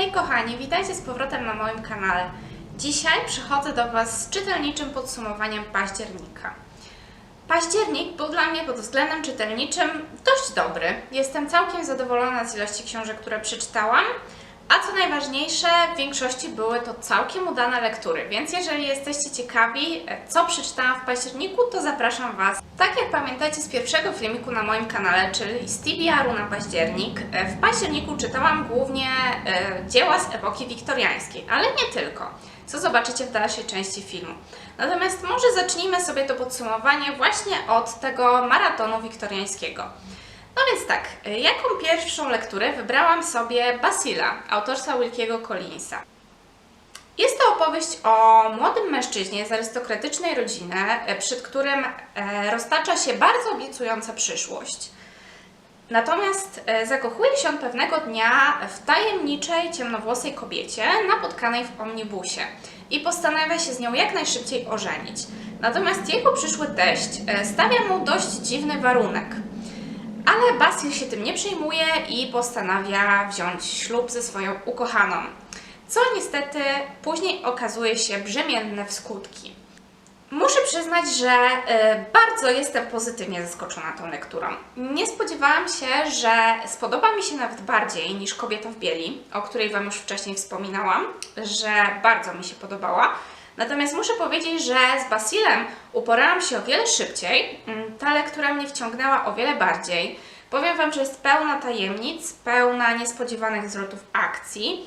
Hej kochani, witajcie z powrotem na moim kanale. Dzisiaj przychodzę do Was z czytelniczym podsumowaniem października. Październik był dla mnie pod względem czytelniczym dość dobry. Jestem całkiem zadowolona z ilości książek, które przeczytałam, a co najważniejsze, w większości były to całkiem udane lektury, więc jeżeli jesteście ciekawi, e, co przeczytałam w październiku, to zapraszam Was. Tak jak pamiętacie z pierwszego filmiku na moim kanale, czyli z TBR-u na październik, e, w październiku czytałam głównie e, dzieła z epoki wiktoriańskiej, ale nie tylko, co zobaczycie w dalszej części filmu. Natomiast może zacznijmy sobie to podsumowanie właśnie od tego maratonu wiktoriańskiego. No więc tak, y, jaką pierwszą lekturę wybrałam sobie Basila, autorstwa Wilkiego Collinsa. Jest to opowieść o młodym mężczyźnie z arystokratycznej rodziny, e, przed którym e, roztacza się bardzo obiecująca przyszłość. Natomiast e, zakochuje się on pewnego dnia w tajemniczej, ciemnowłosej kobiecie napotkanej w omnibusie i postanawia się z nią jak najszybciej ożenić. Natomiast jego przyszły teść e, stawia mu dość dziwny warunek. Ale Basil się tym nie przejmuje i postanawia wziąć ślub ze swoją ukochaną, co niestety później okazuje się brzemienne w skutki. Muszę przyznać, że e, bardzo jestem pozytywnie zaskoczona tą lekturą. Nie spodziewałam się, że spodoba mi się nawet bardziej niż Kobieta w bieli, o której Wam już wcześniej wspominałam, że bardzo mi się podobała. Natomiast muszę powiedzieć, że z Basilem uporałam się o wiele szybciej. Ta lektura mnie wciągnęła o wiele bardziej. Powiem Wam, że jest pełna tajemnic, pełna niespodziewanych zwrotów akcji.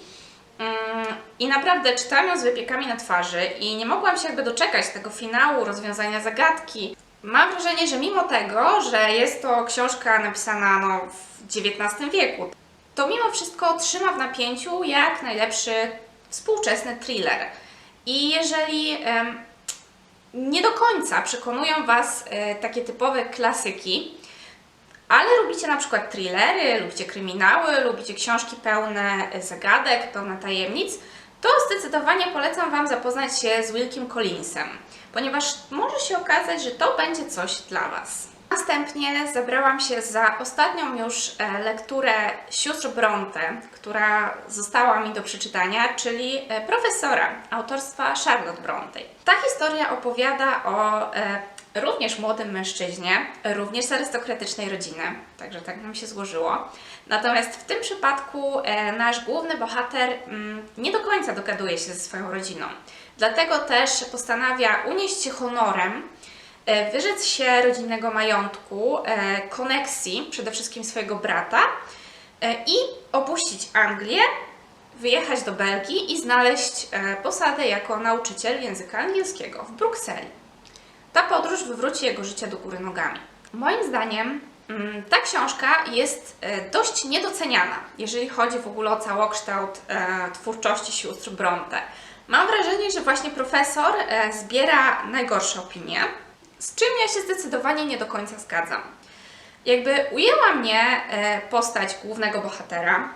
Mm, I naprawdę czytałam ją z wypiekami na twarzy i nie mogłam się jakby doczekać tego finału, rozwiązania zagadki. Mam wrażenie, że mimo tego, że jest to książka napisana no, w XIX wieku, to mimo wszystko trzyma w napięciu jak najlepszy współczesny thriller. I jeżeli nie do końca przekonują Was e, takie typowe klasyki, ale lubicie na przykład thrillery, lubicie kryminały, lubicie książki pełne zagadek, pełne tajemnic, to zdecydowanie polecam Wam zapoznać się z Wilkiem Collinsem, ponieważ może się okazać, że to będzie coś dla Was. Następnie zabrałam się za ostatnią już e, lekturę sióstr Bronte, która została mi do przeczytania, czyli e, Profesora, autorstwa Charlotte Bronte. Ta historia opowiada o e, również młodym mężczyźnie, również z arystokratycznej rodziny, także tak nam się złożyło. Natomiast w tym przypadku nasz główny bohater mm, nie do końca dogaduje się ze swoją rodziną. Dlatego też postanawia unieść się honorem, wyrzec się rodzinnego majątku, e, koneksji, przede wszystkim swojego brata e, i opuścić Anglię, wyjechać do Belgii i znaleźć e, posadę jako nauczyciel języka angielskiego w Brukseli. Ta podróż wywróci jego życie do góry nogami. Moim zdaniem mm, ta książka jest e, dość niedoceniana, jeżeli chodzi w ogóle o całokształt e, twórczości sióstr Bronte. Mam wrażenie, że właśnie profesor e, zbiera najgorsze opinie, z czym ja się zdecydowanie nie do końca zgadzam. Jakby ujęła mnie e, postać głównego bohatera,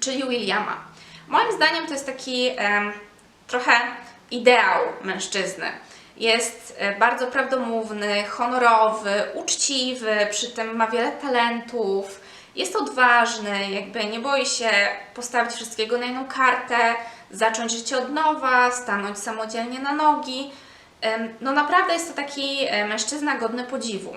czyli Williama. Moim zdaniem to jest taki em, trochę ideał mężczyzny. Jest e, bardzo prawdomówny, honorowy, uczciwy, przy tym ma wiele talentów, jest odważny, jakby nie boi się postawić wszystkiego na jedną kartę, zacząć życie od nowa, stanąć samodzielnie na nogi. No naprawdę jest to taki e, mężczyzna godny podziwu.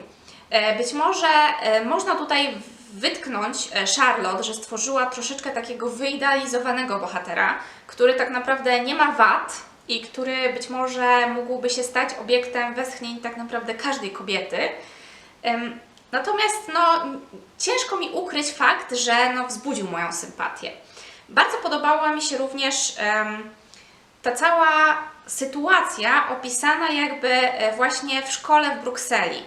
E, Być może e, można tutaj wytknąć Charlotte, że stworzyła troszeczkę takiego wyidealizowanego bohatera, który tak naprawdę nie ma wad i który być może mógłby się stać obiektem westchnień tak naprawdę każdej kobiety. Natomiast no, ciężko mi ukryć fakt, że no, wzbudził moją sympatię. Bardzo podobała mi się również em, ta cała sytuacja opisana jakby e, właśnie w szkole w Brukseli.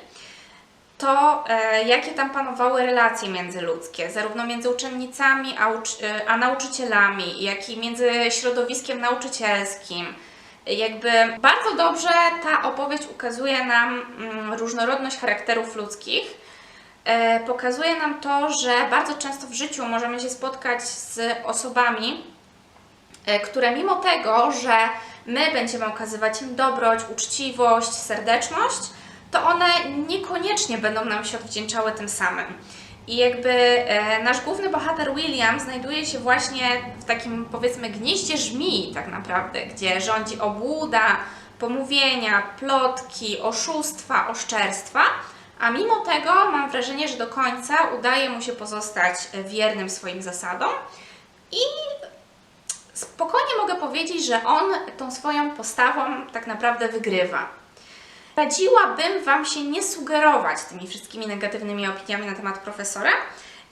To, e, jakie tam panowały relacje międzyludzkie, zarówno między uczennicami a, ucz- e, a nauczycielami, jak i między środowiskiem nauczycielskim. Jakby bardzo dobrze ta opowieść ukazuje nam mm, różnorodność charakterów ludzkich. Pokazuje nam to, że bardzo często w życiu możemy się spotkać z osobami, które mimo tego, że my będziemy okazywać im dobroć, uczciwość, serdeczność, to one niekoniecznie będą nam się odwdzięczały tym samym. I jakby e, nasz główny bohater William znajduje się właśnie w takim powiedzmy gnieździe żmii tak naprawdę, gdzie rządzi obłuda, pomówienia, plotki, oszustwa, oszczerstwa, a mimo tego mam wrażenie, że do końca udaje mu się pozostać e, wiernym swoim zasadom i spokojnie mogę powiedzieć, że on tą swoją postawą tak naprawdę wygrywa. Radziłabym Wam się nie sugerować tymi wszystkimi negatywnymi opiniami na temat profesora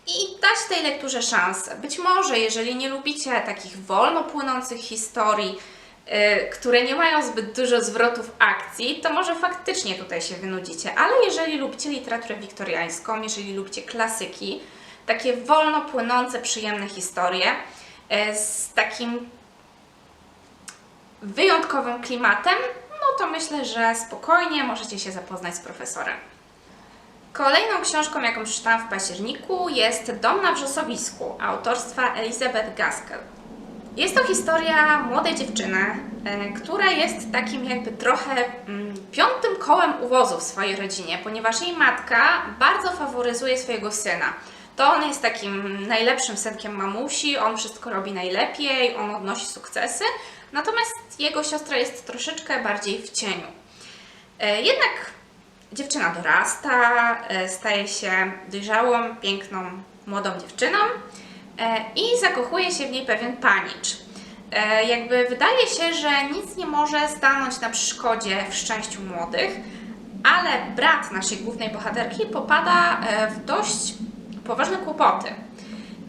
i dać tej lekturze szansę. Być może, jeżeli nie lubicie takich wolno płynących historii, yy, które nie mają zbyt dużo zwrotów akcji, to może faktycznie tutaj się wynudzicie. Ale jeżeli lubicie literaturę wiktoriańską, jeżeli lubicie klasyki, takie wolno płynące, przyjemne historie z takim wyjątkowym klimatem, no to myślę, że spokojnie możecie się zapoznać z profesorem. Kolejną książką, jaką przeczytałam w październiku jest Dom na wrzosowisku autorstwa Elizabeth Gaskell. Jest to historia młodej dziewczyny, e, która jest takim jakby trochę mm, piątym kołem uwozu w swojej rodzinie, ponieważ jej matka bardzo faworyzuje swojego syna. To on jest takim najlepszym synkiem mamusi, on wszystko robi najlepiej, on odnosi sukcesy, natomiast jego siostra jest troszeczkę bardziej w cieniu. E, Jednak dziewczyna dorasta, e, staje się dojrzałą, piękną, młodą dziewczyną e, i zakochuje się w niej pewien panicz. Jakby wydaje się, że nic nie może stanąć na przeszkodzie w szczęściu młodych, ale brat naszej głównej bohaterki popada w dość poważne kłopoty.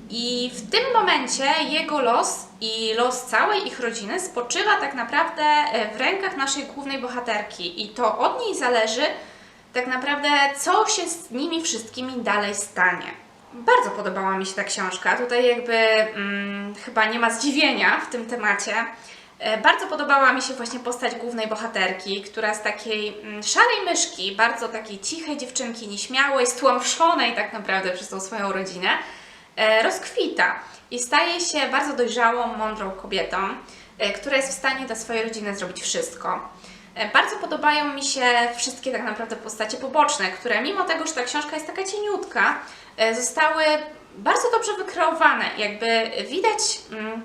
I w tym momencie jego los i los całej ich rodziny spoczywa tak naprawdę e, w rękach naszej głównej bohaterki, i to od niej zależy tak naprawdę, co się z nimi wszystkimi dalej stanie. Bardzo podobała mi się ta książka. Tutaj jakby mm, chyba nie ma zdziwienia w tym temacie. E, Bardzo podobała mi się właśnie postać głównej bohaterki, która z takiej mm, szarej myszki, bardzo takiej cichej dziewczynki, nieśmiałej, stłamszonej tak naprawdę przez tą swoją rodzinę, e, rozkwita i staje się bardzo dojrzałą, mądrą kobietą, e, która jest w stanie dla swojej rodziny zrobić wszystko. Bardzo podobają mi się wszystkie tak naprawdę postacie poboczne, które mimo tego, że ta książka jest taka cieniutka, zostały bardzo dobrze wykreowane. Jakby widać, mm,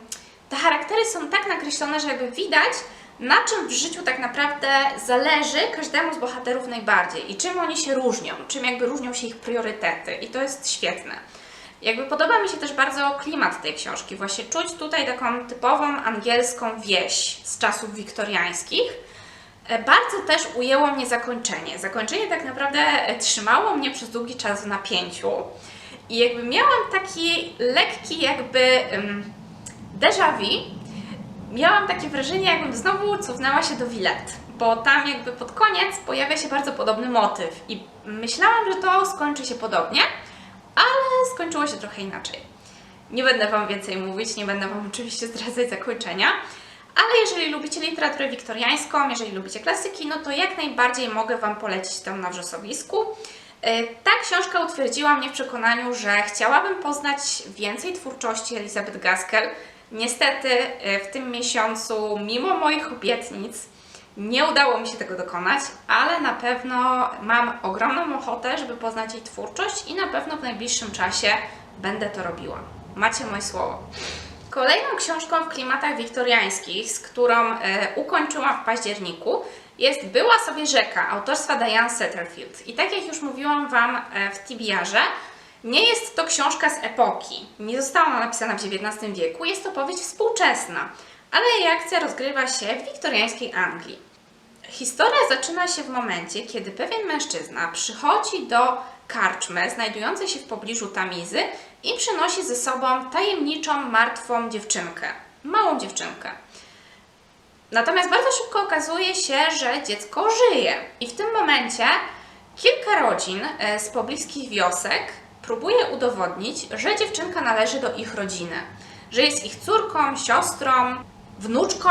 te charaktery są tak nakreślone, że jakby widać, na czym w życiu tak naprawdę zależy każdemu z bohaterów najbardziej i czym oni się różnią, czym jakby różnią się ich priorytety i to jest świetne. Jakby podoba mi się też bardzo klimat tej książki. Właśnie czuć tutaj taką typową angielską wieś z czasów wiktoriańskich. E, Bardzo też ujęło mnie zakończenie. Zakończenie tak naprawdę e, trzymało mnie przez długi czas w napięciu. I jakby miałam taki lekki jakby um, déjà vu. Miałam takie wrażenie, jakbym znowu cofnęła się do Villette, bo tam jakby pod koniec pojawia się bardzo podobny motyw i myślałam, że to skończy się podobnie, ale skończyło się trochę inaczej. Nie będę Wam więcej mówić, nie będę Wam oczywiście zdradzać zakończenia, ale jeżeli lubicie literaturę wiktoriańską, jeżeli lubicie klasyki, no to jak najbardziej mogę Wam polecić tę na wrzosowisku. E, Ta książka utwierdziła mnie w przekonaniu, że chciałabym poznać więcej twórczości Elizabeth Gaskell. Niestety e, w tym miesiącu, mimo moich obietnic, nie udało mi się tego dokonać, ale na pewno mam ogromną ochotę, żeby poznać jej twórczość i na pewno w najbliższym czasie będę to robiła. Macie moje słowo. Kolejną książką w klimatach wiktoriańskich, z którą e, ukończyłam w październiku, jest Była sobie rzeka autorstwa Diane Setterfield. I tak jak już mówiłam Wam e, w TBR-ze, nie jest to książka z epoki. Nie została ona napisana w XIX wieku, jest to powieść współczesna, ale jej akcja rozgrywa się w wiktoriańskiej Anglii. Historia zaczyna się w momencie, kiedy pewien mężczyzna przychodzi do karczmy znajdującej się w pobliżu Tamizy i przynosi ze sobą tajemniczą, martwą dziewczynkę. Małą dziewczynkę. Natomiast bardzo szybko okazuje się, że dziecko żyje. I w tym momencie kilka rodzin e, z pobliskich wiosek próbuje udowodnić, że dziewczynka należy do ich rodziny. Że jest ich córką, siostrą, wnuczką.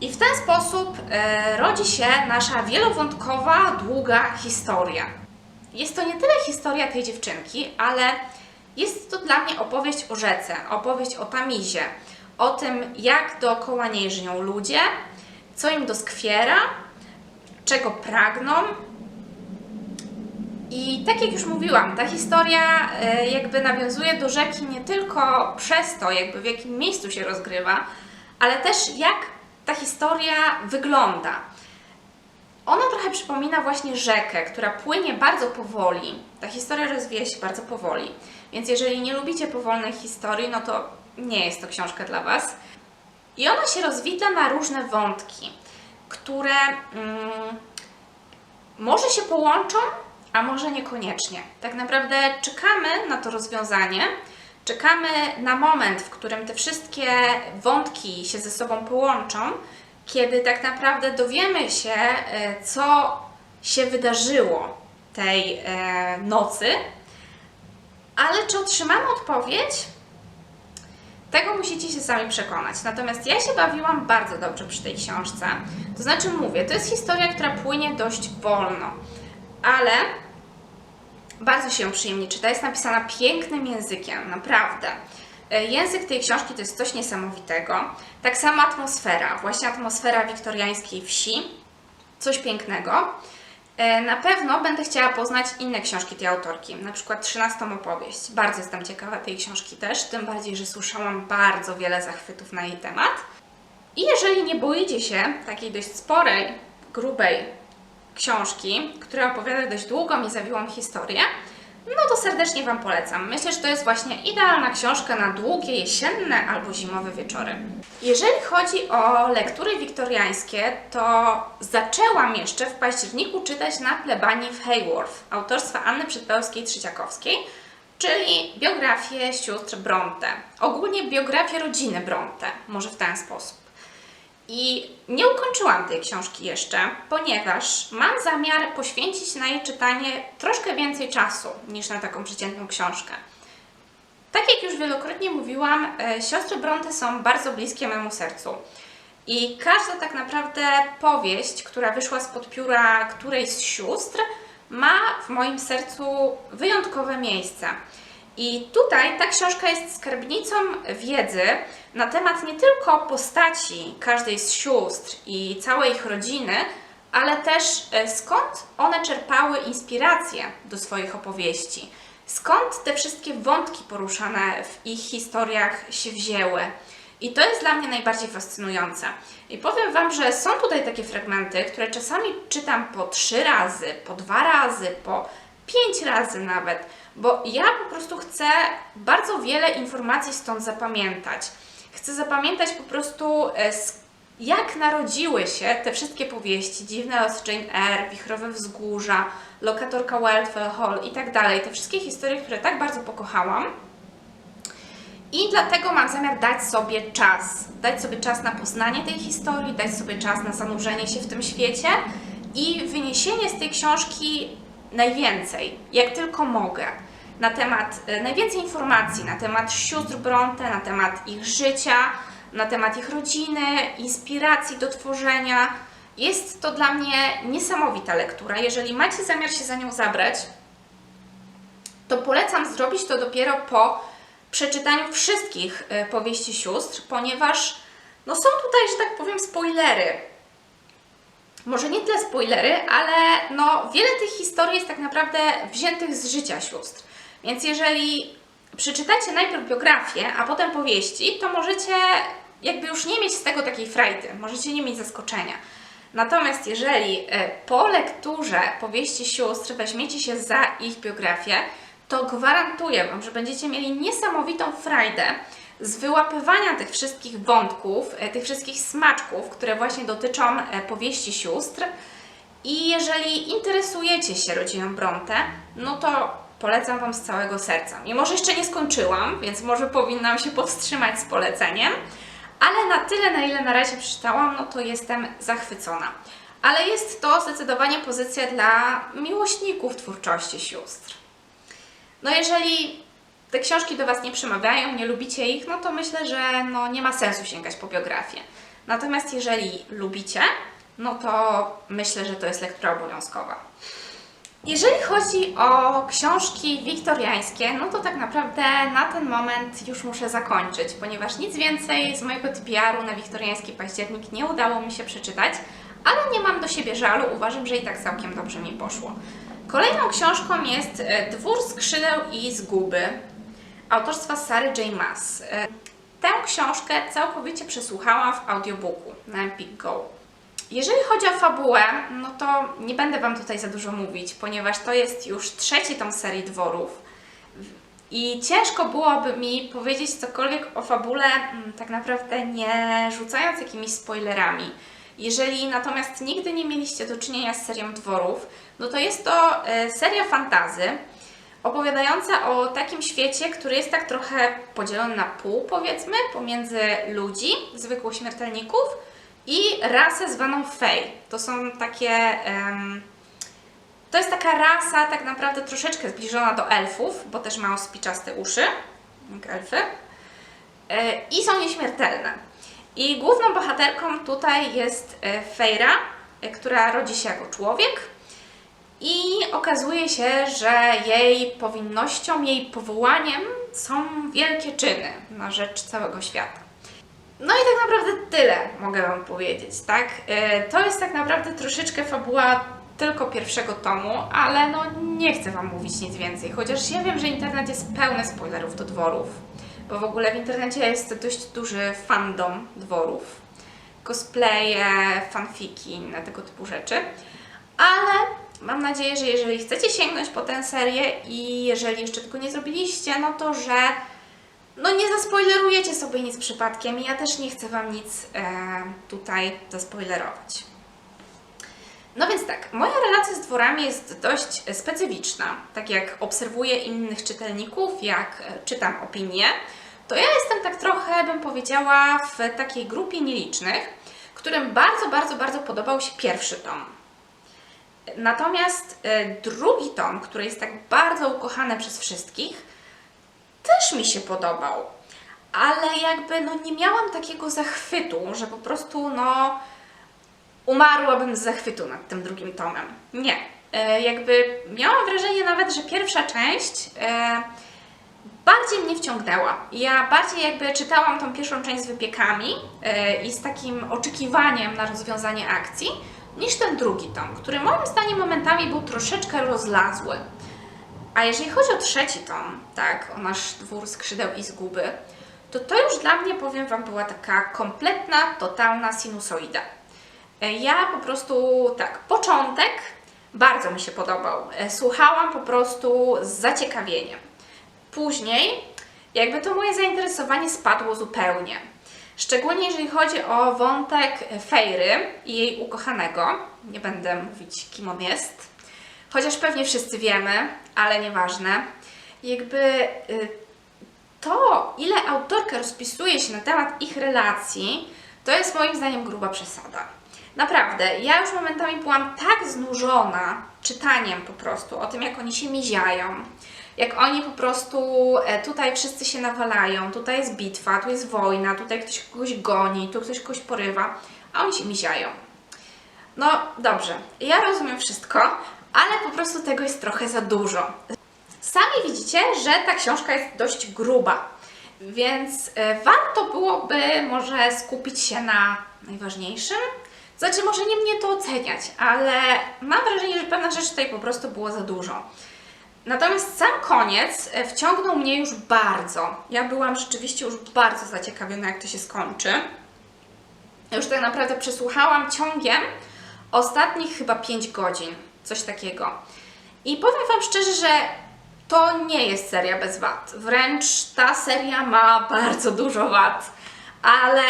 I w ten sposób e, rodzi się nasza wielowątkowa, długa historia. Jest to nie tyle historia tej dziewczynki, ale jest to dla mnie opowieść o rzece, opowieść o Tamizie, o tym, jak dookoła niej żyją ludzie, co im doskwiera, czego pragną I tak jak już mówiłam, ta historia e, jakby nawiązuje do rzeki nie tylko przez to, jakby w jakim miejscu się rozgrywa, ale też jak ta historia wygląda. Ona trochę przypomina właśnie rzekę, która płynie bardzo powoli. Ta historia rozwija się bardzo powoli. Więc jeżeli nie lubicie powolnych historii, no to nie jest to książka dla Was. I ona się rozwidla na różne wątki, które mm, może się połączą, a może niekoniecznie. Tak naprawdę czekamy na to rozwiązanie, czekamy na moment, w którym te wszystkie wątki się ze sobą połączą, kiedy tak naprawdę dowiemy się, e, co się wydarzyło tej e, nocy, ale czy otrzymamy odpowiedź? Tego musicie się sami przekonać. Natomiast ja się bawiłam bardzo dobrze przy tej książce. To znaczy, mówię, to jest historia, która płynie dość wolno, ale bardzo się przyjemnie czyta. Jest napisana pięknym językiem, naprawdę. E, Język tej książki to jest coś niesamowitego. Tak samo atmosfera, właśnie atmosfera wiktoriańskiej wsi. Coś pięknego. E, Na pewno będę chciała poznać inne książki tej autorki, na przykład 13 opowieść. Bardzo jestem ciekawa tej książki też, tym bardziej, że słyszałam bardzo wiele zachwytów na jej temat. I jeżeli nie boicie się takiej dość sporej, grubej książki, która opowiada dość długą i zawiłą historię, no to serdecznie Wam polecam. Myślę, że to jest właśnie idealna książka na długie jesienne albo zimowe wieczory. Jeżeli chodzi o lektury wiktoriańskie, to zaczęłam jeszcze w październiku czytać na plebanii w Hayworth autorstwa Anny Przedpełskiej-Trzeciakowskiej, czyli biografię sióstr Bronte. Ogólnie biografię rodziny Bronte, może w ten sposób. I nie ukończyłam tej książki jeszcze, ponieważ mam zamiar poświęcić na jej czytanie troszkę więcej czasu niż na taką przeciętną książkę. Tak jak już wielokrotnie mówiłam, e, siostry Bronte są bardzo bliskie memu sercu. I każda tak naprawdę powieść, która wyszła spod pióra którejś z sióstr, ma w moim sercu wyjątkowe miejsce. I tutaj ta książka jest skarbnicą wiedzy na temat nie tylko postaci każdej z sióstr i całej ich rodziny, ale też e, skąd one czerpały inspirację do swoich opowieści. Skąd te wszystkie wątki poruszane w ich historiach się wzięły. I to jest dla mnie najbardziej fascynujące. I powiem Wam, że są tutaj takie fragmenty, które czasami czytam po trzy razy, po dwa razy, po pięć razy nawet, bo ja po prostu chcę bardzo wiele informacji stąd zapamiętać. Chcę zapamiętać po prostu, e, jak narodziły się te wszystkie powieści, Dziwne los Jane Eyre, Wichrowe Wzgórza, Lokatorka Wildfell Hall i tak dalej. Te wszystkie historie, które tak bardzo pokochałam. I dlatego mam zamiar dać sobie czas. Dać sobie czas na poznanie tej historii, dać sobie czas na zanurzenie się w tym świecie i wyniesienie z tej książki najwięcej, jak tylko mogę. Na temat, e, najwięcej informacji na temat sióstr Bronte, na temat ich życia, na temat ich rodziny, inspiracji do tworzenia. Jest to dla mnie niesamowita lektura. Jeżeli macie zamiar się za nią zabrać, to polecam zrobić to dopiero po przeczytaniu wszystkich e, powieści sióstr, ponieważ no są tutaj, że tak powiem, spoilery. Może nie tyle spoilery, ale no wiele tych historii jest tak naprawdę wziętych z życia sióstr. Więc jeżeli przeczytacie najpierw biografię, a potem powieści, to możecie jakby już nie mieć z tego takiej frajdy, możecie nie mieć zaskoczenia. Natomiast jeżeli e, po lekturze powieści sióstr weźmiecie się za ich biografię, to gwarantuję Wam, że będziecie mieli niesamowitą frajdę z wyłapywania tych wszystkich wątków, e, tych wszystkich smaczków, które właśnie dotyczą e, powieści sióstr. I jeżeli interesujecie się rodziną Bronte, no to polecam Wam z całego serca. Mimo, że jeszcze nie skończyłam, więc może powinnam się powstrzymać z poleceniem, ale na tyle, na ile na razie przeczytałam, no to jestem zachwycona. Ale jest to zdecydowanie pozycja dla miłośników twórczości sióstr. No jeżeli te książki do Was nie przemawiają, nie lubicie ich, no to myślę, że no nie ma sensu sięgać po biografię. Natomiast jeżeli lubicie, no to myślę, że to jest lektura obowiązkowa. Jeżeli chodzi o książki wiktoriańskie, no to tak naprawdę na ten moment już muszę zakończyć, ponieważ nic więcej z mojego TBR-u na wiktoriański październik nie udało mi się przeczytać, ale nie mam do siebie żalu, uważam, że i tak całkiem dobrze mi poszło. Kolejną książką jest e, Dwór skrzydeł i zguby autorstwa Sary J. Maas. E, Tę książkę całkowicie przesłuchałam w audiobooku na Empik Go. Jeżeli chodzi o fabułę, no to nie będę Wam tutaj za dużo mówić, ponieważ to jest już trzeci tom serii dworów. I ciężko byłoby mi powiedzieć cokolwiek o fabule, mm, tak naprawdę nie rzucając jakimiś spoilerami. Jeżeli natomiast nigdy nie mieliście do czynienia z serią dworów, no to jest to e, seria fantazy opowiadająca o takim świecie, który jest tak trochę podzielony na pół, powiedzmy, pomiędzy ludzi, zwykłych śmiertelników i rasę zwaną Fey. To są takie. em, to jest taka rasa tak naprawdę troszeczkę zbliżona do elfów, bo też mają spiczaste uszy, jak elfy. E, I są nieśmiertelne. I główną bohaterką tutaj jest e, Fejra, e, która rodzi się jako człowiek. I okazuje się, że jej powinnością, jej powołaniem są wielkie czyny na rzecz całego świata. No i tak naprawdę tyle mogę Wam powiedzieć, tak? E, To jest tak naprawdę troszeczkę fabuła tylko pierwszego tomu, ale no nie chcę Wam mówić nic więcej, chociaż ja wiem, że internet jest pełny spoilerów do dworów, bo w ogóle w internecie jest dość duży fandom dworów, cosplaye, fanfiki, inne tego typu rzeczy, ale mam nadzieję, że jeżeli chcecie sięgnąć po tę serię i jeżeli jeszcze tego nie zrobiliście, no to że no nie zaspoilerujecie sobie nic przypadkiem ja też nie chcę Wam nic e, tutaj zaspoilerować. No więc tak, moja relacja z dworami jest dość specyficzna. Tak jak obserwuję innych czytelników, jak e, czytam opinie, to ja jestem tak trochę, bym powiedziała, w takiej grupie nielicznych, którym bardzo, bardzo, bardzo podobał się pierwszy tom. Natomiast e, drugi tom, który jest tak bardzo ukochany przez wszystkich, też mi się podobał. Ale jakby no nie miałam takiego zachwytu, że po prostu no umarłabym z zachwytu nad tym drugim tomem. Nie. E, jakby miałam wrażenie nawet, że pierwsza część e, bardziej mnie wciągnęła. Ja bardziej jakby czytałam tą pierwszą część z wypiekami i z takim oczekiwaniem na rozwiązanie akcji, niż ten drugi tom, który moim zdaniem momentami był troszeczkę rozlazły. A jeżeli chodzi o trzeci tom, tak, o nasz dwór skrzydeł i zguby, to to już dla mnie, powiem Wam, była taka kompletna, totalna sinusoida. E, Ja po prostu, tak, początek bardzo mi się podobał. E, Słuchałam po prostu z zaciekawieniem. Później, jakby to moje zainteresowanie spadło zupełnie. Szczególnie jeżeli chodzi o wątek Fejry i jej ukochanego. Nie będę mówić, kim on jest. Chociaż pewnie wszyscy wiemy, ale nieważne. Jakby y, to, ile autorka rozpisuje się na temat ich relacji, to jest moim zdaniem gruba przesada. Naprawdę, ja już momentami byłam tak znużona czytaniem po prostu o tym, jak oni się miziają, jak oni po prostu e, tutaj wszyscy się nawalają, tutaj jest bitwa, tu jest wojna, tutaj ktoś kogoś goni, tu ktoś kogoś porywa, a oni się miziają. No dobrze, ja rozumiem wszystko, ale po prostu tego jest trochę za dużo. Sami widzicie, że ta książka jest dość gruba, więc e, warto byłoby może skupić się na najważniejszym. Znaczy, może nie mnie to oceniać, ale mam wrażenie, że pewna rzecz tutaj po prostu było za dużo. Natomiast sam koniec e, wciągnął mnie już bardzo. Ja byłam rzeczywiście już bardzo zaciekawiona, jak to się skończy. Już tak naprawdę przesłuchałam ciągiem ostatnich chyba 5 godzin, coś takiego. I powiem Wam szczerze, że to nie jest seria bez wad. Wręcz ta seria ma bardzo dużo wad. Ale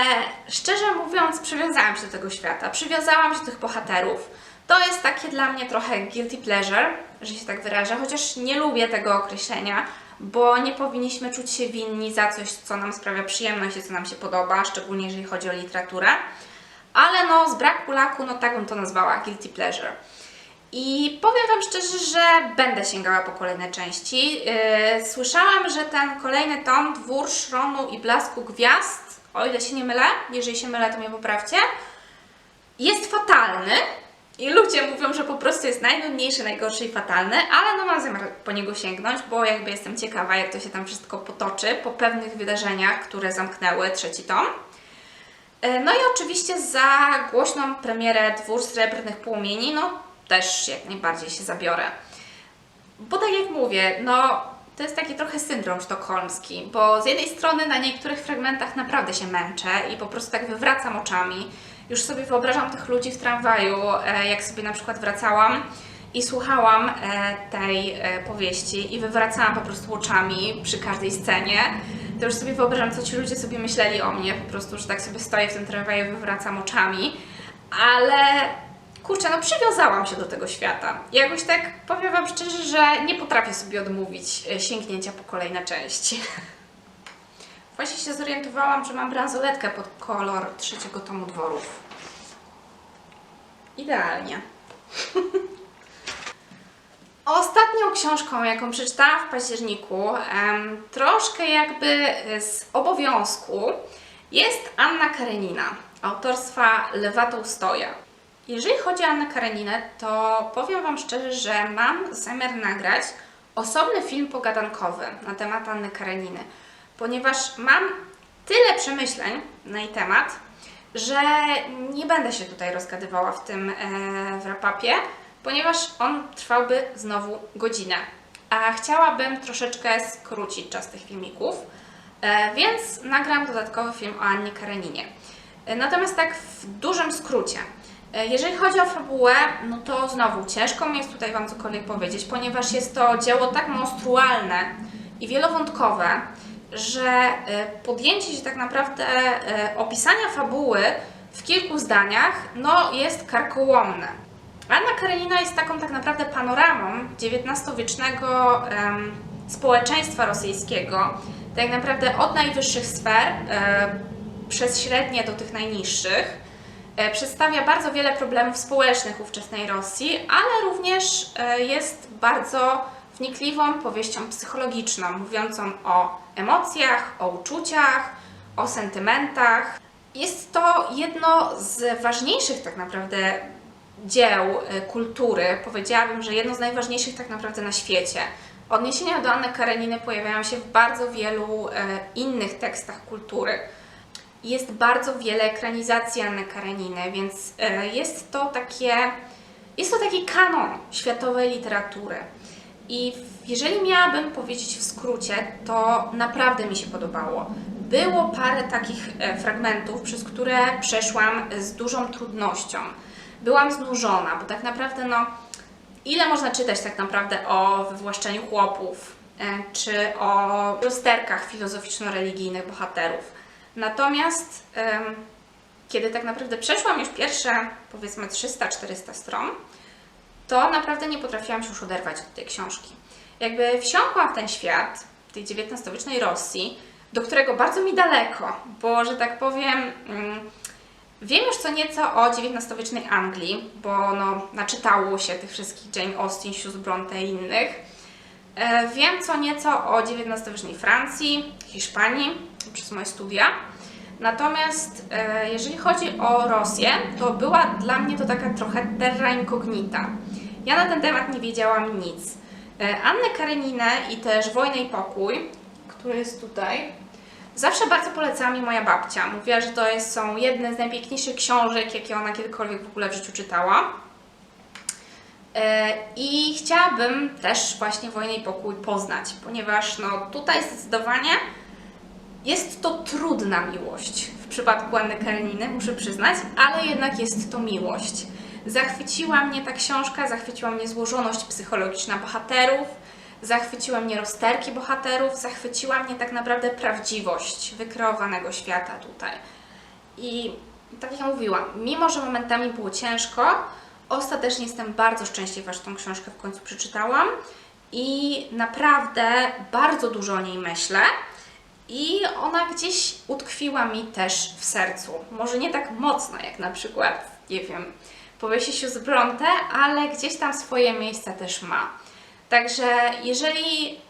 szczerze mówiąc, przywiązałam się do tego świata, przywiązałam się do tych bohaterów. To jest takie dla mnie trochę guilty pleasure, że się tak wyrażę, chociaż nie lubię tego określenia, bo nie powinniśmy czuć się winni za coś, co nam sprawia przyjemność i co nam się podoba, szczególnie jeżeli chodzi o literaturę. Ale no, z braku laku, no tak bym to nazwała, guilty pleasure. I powiem Wam szczerze, że będę sięgała po kolejne części. Yy, słyszałam, że ten kolejny tom, Dwór Szronu i Blasku Gwiazd, o ile się nie mylę, jeżeli się mylę, to mnie poprawcie, jest fatalny. I ludzie mówią, że po prostu jest najnudniejszy, najgorszy i fatalny, ale no mam zamiar po niego sięgnąć, bo jakby jestem ciekawa, jak to się tam wszystko potoczy po pewnych wydarzeniach, które zamknęły trzeci tom. E, No i oczywiście za głośną premierę Dwór Srebrnych Płomieni, no też jak najbardziej się zabiorę. bo tak jak mówię, no to jest taki trochę syndrom sztokholmski, bo z jednej strony na niektórych fragmentach naprawdę się męczę i po prostu tak wywracam oczami. Już sobie wyobrażam tych ludzi w tramwaju, e, jak sobie na przykład wracałam i słuchałam e, tej e, powieści i wywracałam po prostu oczami przy każdej scenie. To już sobie wyobrażam, co ci ludzie sobie myśleli o mnie, po prostu, że tak sobie stoję w tym tramwaju wywracam oczami, ale kurczę, no przywiązałam się do tego świata. I jakoś tak powiem Wam szczerze, że nie potrafię sobie odmówić sięgnięcia po kolejne części. Właśnie się zorientowałam, że mam bransoletkę pod kolor trzeciego tomu dworów. Idealnie. Ostatnią książką, jaką przeczytałam w październiku, troszkę jakby z obowiązku, jest Anna Karenina, autorstwa Lewa Tołstoja. Jeżeli chodzi o Annę Kareninę, to powiem Wam szczerze, że mam zamiar nagrać osobny film pogadankowy na temat Anny Kareniny, ponieważ mam tyle przemyśleń na jej temat, że nie będę się tutaj rozgadywała w tym e, w rapapie, ponieważ on trwałby znowu godzinę. A chciałabym troszeczkę skrócić czas tych filmików, e, więc nagram dodatkowy film o Annie Kareninie. E, Natomiast tak w dużym skrócie. E, Jeżeli chodzi o fabułę, no to znowu ciężko mi jest tutaj Wam cokolwiek powiedzieć, ponieważ jest to dzieło tak monstrualne i wielowątkowe, że e, podjęcie się tak naprawdę e, opisania fabuły w kilku zdaniach, no jest karkołomne. Anna Karenina jest taką tak naprawdę panoramą XIX-wiecznego społeczeństwa rosyjskiego, tak naprawdę od najwyższych sfer e, przez średnie do tych najniższych. E, Przedstawia bardzo wiele problemów społecznych ówczesnej Rosji, ale również e, jest bardzo wnikliwą powieścią psychologiczną, mówiącą o emocjach, o uczuciach, o sentymentach. Jest to jedno z ważniejszych tak naprawdę dzieł e, kultury, powiedziałabym, że jedno z najważniejszych tak naprawdę na świecie. Odniesienia do Anny Kareniny pojawiają się w bardzo wielu e, innych tekstach kultury. Jest bardzo wiele ekranizacji Anny Kareniny, więc e, jest to takie, jest to taki kanon światowej literatury. I jeżeli miałabym powiedzieć w skrócie, to naprawdę mi się podobało. Było parę takich e, fragmentów, przez które przeszłam z dużą trudnością. Byłam znużona, bo tak naprawdę, no, ile można czytać tak naprawdę o wywłaszczeniu chłopów, e, czy o rozterkach filozoficzno-religijnych bohaterów. Natomiast kiedy tak naprawdę przeszłam już pierwsze, powiedzmy 300-400 stron, to naprawdę nie potrafiłam się już oderwać od tej książki. Jakby wsiąkłam w ten świat, tej XIX-wiecznej Rosji, do którego bardzo mi daleko, bo że tak powiem, mm, wiem już co nieco o XIX-wiecznej Anglii, bo no, naczytało się tych wszystkich Jane Austen, Hughes Bronte i innych. E, Wiem co nieco o XIX-wiecznej Francji, Hiszpanii przez moje studia. Natomiast e, jeżeli chodzi o Rosję, to była dla mnie to taka trochę terra incognita. Ja na ten temat nie wiedziałam nic. E, Annę Kareninę i też Wojnę i Pokój, który jest tutaj, zawsze bardzo polecała mi moja babcia. Mówiła, że to jest, są jedne z najpiękniejszych książek, jakie ona kiedykolwiek w ogóle w życiu czytała. E, I chciałabym też właśnie Wojnę i Pokój poznać, ponieważ no, tutaj zdecydowanie jest to trudna miłość w przypadku Anny Kareniny, muszę przyznać, ale jednak jest to miłość. Zachwyciła mnie ta książka, zachwyciła mnie złożoność psychologiczna bohaterów, zachwyciła mnie rozterki bohaterów, zachwyciła mnie tak naprawdę prawdziwość wykreowanego świata tutaj. I tak jak mówiłam, mimo że momentami było ciężko, ostatecznie jestem bardzo szczęśliwa, że tą książkę w końcu przeczytałam i naprawdę bardzo dużo o niej myślę. I ona gdzieś utkwiła mi też w sercu. Może nie tak mocno jak na przykład, nie wiem, powieści się z Bronte, ale gdzieś tam swoje miejsce też ma. Także jeżeli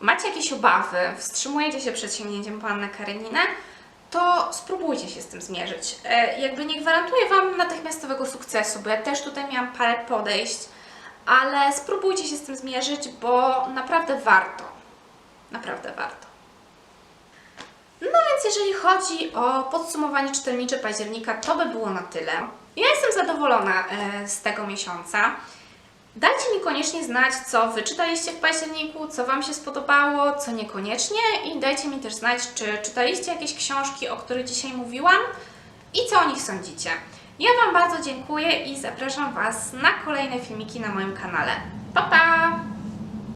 macie jakieś obawy, wstrzymujecie się przed sięgnięciem po Annę Kareninę, to spróbujcie się z tym zmierzyć. E, jakby nie gwarantuję Wam natychmiastowego sukcesu, bo ja też tutaj miałam parę podejść, ale spróbujcie się z tym zmierzyć, bo naprawdę warto. Naprawdę warto. No więc jeżeli chodzi o podsumowanie czytelnicze października, to by było na tyle. Ja jestem zadowolona e, z tego miesiąca. Dajcie mi koniecznie znać, co Wy czytaliście w październiku, co Wam się spodobało, co niekoniecznie i dajcie mi też znać, czy czytaliście jakieś książki, o których dzisiaj mówiłam i co o nich sądzicie. Ja Wam bardzo dziękuję i zapraszam Was na kolejne filmiki na moim kanale. Pa, pa!